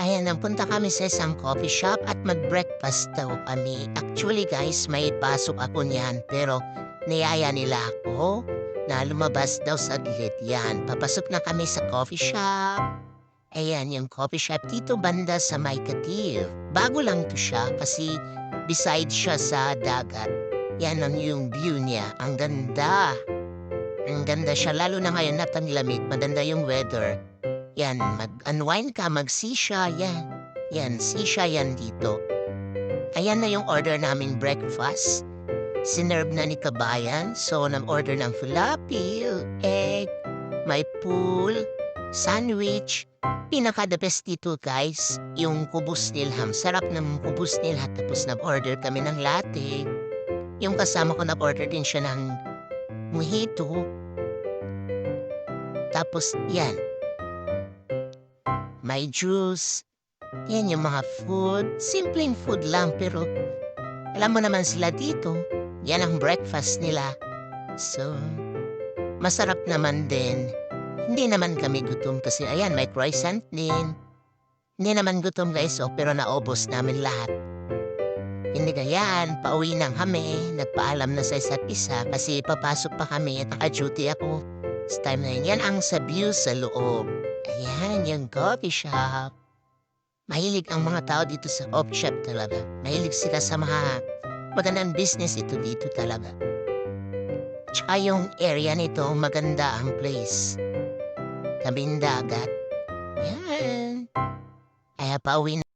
Ayan, nagpunta kami sa isang coffee shop at mag-breakfast daw kami. Actually guys, may pasok ako niyan pero niyaya nila ako na lumabas daw saglit yan. Papasok na kami sa coffee shop. Ayan, yung coffee shop dito banda sa May. Bago lang to siya kasi beside siya sa dagat. Yan ang yung view niya. Ang ganda. Ang ganda siya, lalo na ngayon na tanglamig, maganda yung weather. Yan, mag-unwind ka, mag-sisha, yan. Yan, sisha yan dito. Ayan na yung order naming breakfast. Sinerve na ni Kabayan, so nag-order ng falafel, egg, may pool, sandwich. Pinaka-the best dito guys, yung kubus nilham. Sarap ng kubus nilha, tapos nag-order kami ng latte. Yung kasama ko nag-order din siya ng mojito. Tapos yan, may juice. Yan yung mga food. Simpleng food lang pero alam mo naman sila dito. Yan ang breakfast nila. So, masarap naman din. Hindi naman kami gutom kasi ayan, may croissant din. Hindi naman gutom guys, oh, pero naubos namin lahat. Hindi gayan, pauwi na kami. Nagpaalam na sa isa't isa kasi papasok pa kami at naka-duty ako. Sa time na yun, yan ang sa view sa loob. Ayan, yung coffee shop. Mahilig ang mga tao dito sa coffee shop talaga. Mahilig sila sa mga magandang business ito dito talaga. Tsaka yung area nito, maganda ang place. Tabing dagat. Yan. Kaya pauwi na